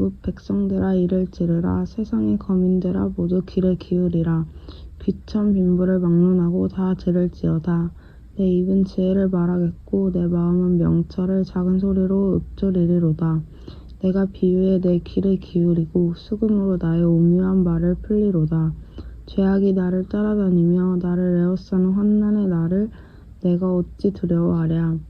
뭇 백성들아 이를 들으라. 세상의 거민들아 모두 귀를 기울이라. 귀천 빈부를 막론하고 다 들을지어다. 내 입은 지혜를 말하겠고 내 마음은 명철을 작은 소리로 읊조리리로다. 내가 비유에 내 귀를 기울이고 수금으로 나의 오묘한 말을 풀리로다. 죄악이 나를 따라다니며 나를 에워싸는 환난의 나를 내가 어찌 두려워하랴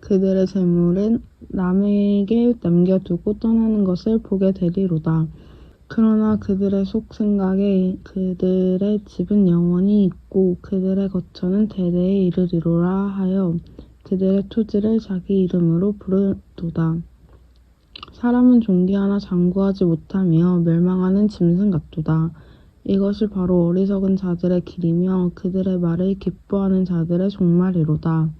그들의 재물은 남에게 남겨두고 떠나는 것을 보게 되리로다. 그러나 그들의 속 생각에 그들의 집은 영원히 있고 그들의 거처는 대대에 이르리로라 하여 그들의 토지를 자기 이름으로 부르도다. 사람은 존귀하나 장구하지 못하며 멸망하는 짐승 같도다. 이것이 바로 어리석은 자들의 길이며 그들의 말을 기뻐하는 자들의 종말이로다.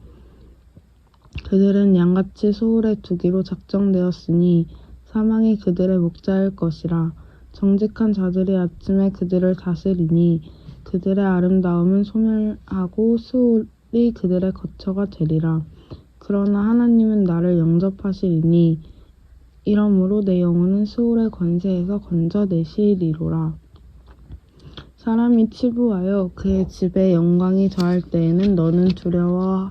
그들은 양같이 소홀에 두기로 작정되었으니 사망이 그들의 목자일 것이라. 정직한 자들이 아침에 그들을 다스리니 그들의 아름다움은 소멸하고 수월이 그들의 거처가 되리라. 그러나 하나님은 나를 영접하시리니 이러므로 내 영혼은 수월의 권세에서 건져내시리로라. 사람이 치부하여 그의 집에 영광이 더할 때에는 너는 두려워